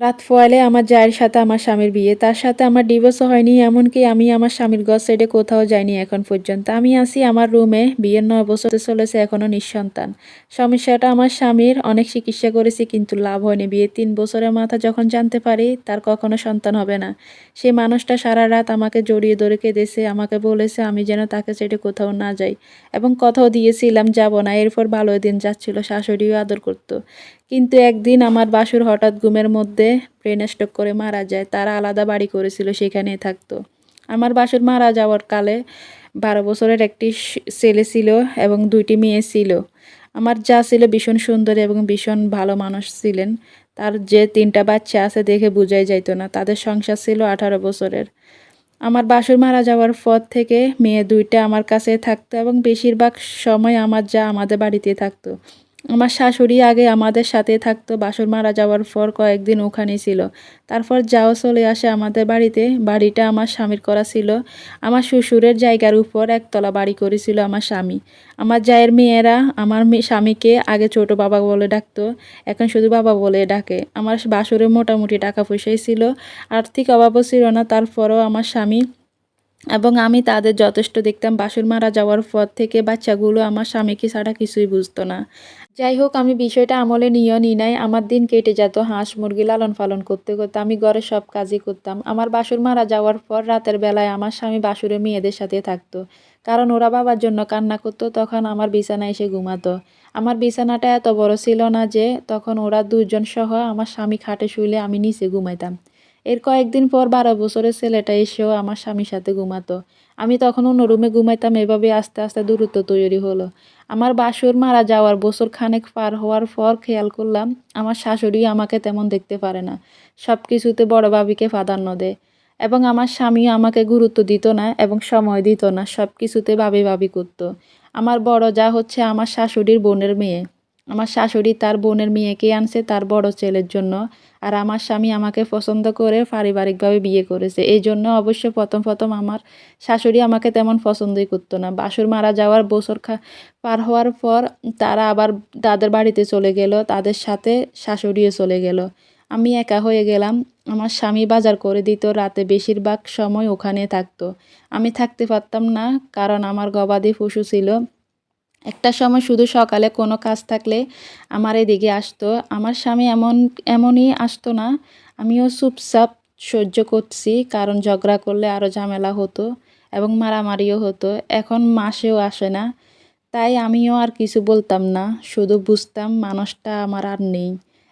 রাত ফোয়ালে আমার জায়ের সাথে আমার স্বামীর বিয়ে, তার সাথে আমার ডিভোর্সও হয়নি, এমনকি আমি আমার স্বামীর ঘর সাইডে কোথাও যাইনি এখন পর্যন্ত। আমি আছি আমার রুমে বিয়ের নয় বছর চলেছে এখনও নিঃসন্তান। সমস্যাটা আমার স্বামীর, অনেক চিকিৎসা করেছি, কিন্তু লাভ হয়নি। বিয়ে তিন বছরের মাথা যখন জানতে পারি, তার কখনো সন্তান হবে না। সেই মানুষটা সারা রাত আমাকে জড়িয়ে ধরে কেঁদেছে, আমাকে বলেছে, আমি যেন তাকে ছেড়ে কোথাও না যাই। এবং কথাও দিয়েছিলাম, যাব না। এরপর ভালো দিন যাচ্ছিল, শাশুড়িও আদর করতো। কিন্তু একদিন আমার বাসুর হঠাৎ ঘুমের মধ্যে ব্রেন স্ট্রোক করে মারা যায়। তারা আলাদা বাড়ি করেছিল, সেখানেই থাকতো। আমার বাসুর মারা যাওয়ার কালে বারো বছরের একটি ছেলে ছিল এবং দুইটি মেয়ে ছিল। আমার যা ছিল ভীষণ সুন্দর এবং ভীষণ ভালো মানুষ ছিলেন। তার যে তিনটা বাচ্চা আছে দেখে বোঝাই যাইত না। তাদের সংসার ছিল আঠারো বছরের। আমার বাসুর মারা যাওয়ার পর থেকে মেয়ে দুইটা আমার কাছে থাকতো এবং বেশিরভাগ সময় আমার যা আমাদের বাড়িতে থাকতো। আমার শাশুড়ি আগে আমাদের সাথে থাকতো, বাসুর মারা যাওয়ার পর কয়েকদিন ওখানে ছিল। তারপর যাও চলে আসে আমাদের বাড়িতে। বাড়িটা আমার স্বামীর করা ছিল। আমার শ্বশুরের জায়গার উপর একতলা বাড়ি করেছিল আমার স্বামী। আমার জায়ের মেয়েরা আমার স্বামীকে আগে ছোট বাবা বলে ডাকতো, এখন শুধু বাবা বলে ডাকে। আমার বাসুরে মোটামুটি টাকা পয়সাই ছিল, আর্থিক অভাবও ছিল না। তারপরও আমার স্বামী এবং আমি তাদের যথেষ্ট দেখতাম। বাসুর মারা যাওয়ার পর থেকে বাচ্চাগুলো আমার স্বামীকে ছাড়া কিছুই বুঝতো না। যাই হোক, আমি বিষয়টা আমলে নিয়েও নি নাই। আমার দিন কেটে যেত, হাঁস মুরগি লালন পালন করতে করতে। আমি ঘরে সব কাজই করতাম। আমার বাসুর মারা যাওয়ার পর রাতের বেলায় আমার স্বামী বাসুরে মেয়েদের সাথে থাকতো। কারণ ওরা বাবার জন্য কান্না করতো, তখন আমার বিছানায় এসে ঘুমাতো। আমার বিছানাটা এত বড় ছিল না যে, তখন ওরা দুজন সহ আমার স্বামী খাটে শুইলে আমি নিচে ঘুমাইতাম। এর কয়েকদিন পর বারো বছরের ছেলেটা এসেও আমার স্বামীর সাথে ঘুমাতো। আমি তখন অন্য রুমে ঘুমাইতাম, এভাবে আস্তে আস্তে দূরত্ব তৈরি হলো। আমার বাসুর মারা যাওয়ার বছর খানেক পার হওয়ার পর খেয়াল করলাম, আমার শাশুড়ি আমাকে তেমন দেখতে পারে না। সব কিছুতে বড় ভাবিকে প্রাধান্য দেয় এবং আমার স্বামী আমাকে গুরুত্ব দিত না এবং সময় দিত না সব কিছুতে ভাবি ভাবি করতো। আমার বড় যা হচ্ছে আমার শাশুড়ির বোনের মেয়ে। আমার শাশুড়ি তার বোনের মেয়েকে আনছে তার বড় ছেলের জন্য। আর আমার স্বামী আমাকে পছন্দ করে পারিবারিকভাবে বিয়ে করেছে। এই জন্য অবশ্য প্রথম প্রথম আমার শাশুড়ি আমাকে তেমন পছন্দই করতো না। বাসুর মারা যাওয়ার বছর পার হওয়ার পর তারা আবার তাদের বাড়িতে চলে গেল, তাদের সাথে শাশুড়িও চলে গেল। আমি একা হয়ে গেলাম। আমার স্বামী বাজার করে দিত, রাতে বেশিরভাগ সময় ওখানে থাকতো। আমি থাকতে পারতাম না, কারণ আমার গবাদি পশু ছিল। একটা সময় শুধু সকালে কোনো কাজ থাকলে আমার এদিকে আসতো। আমার স্বামী এমন, এমনই আসতো না। আমিও চুপচাপ সহ্য করছি, কারণ ঝগড়া করলে আরও ঝামেলা হতো এবং মারামারিও হতো। এখন মাসেও আসে না, তাই আমিও আর কিছু বলতাম না। শুধু বুঝতাম মানুষটা আমার আর নেই।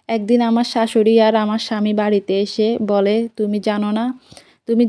একদিন আমার শাশুড়ি আর আমার স্বামী বাড়িতে এসে বলে, তুমি জানো না, তুমি